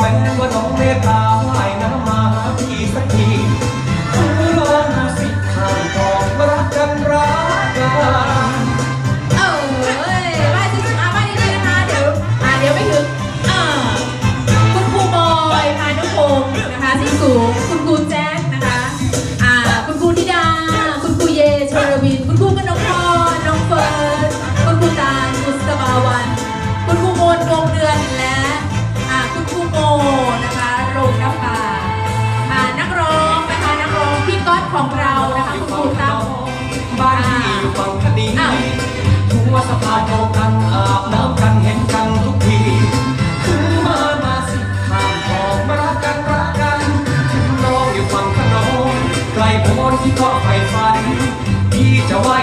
แม้ว่าน้องเมตตา ดีหัวสะพานโบกันอาบน้ำกันเห็นกันทุกทีถึงมามาสิข้ามคองมารักกันรักกันถึงน้องอยู่ฝั่งพนนไกลโพนที่ก็ไฟฝันที่จะไหว้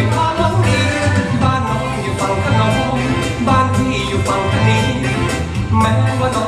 ยความหวังดีบ้านน้องอยู่ฝั่งขนมบ้านพี่อยู่ฝั่งคณีแม้ว่าน้อง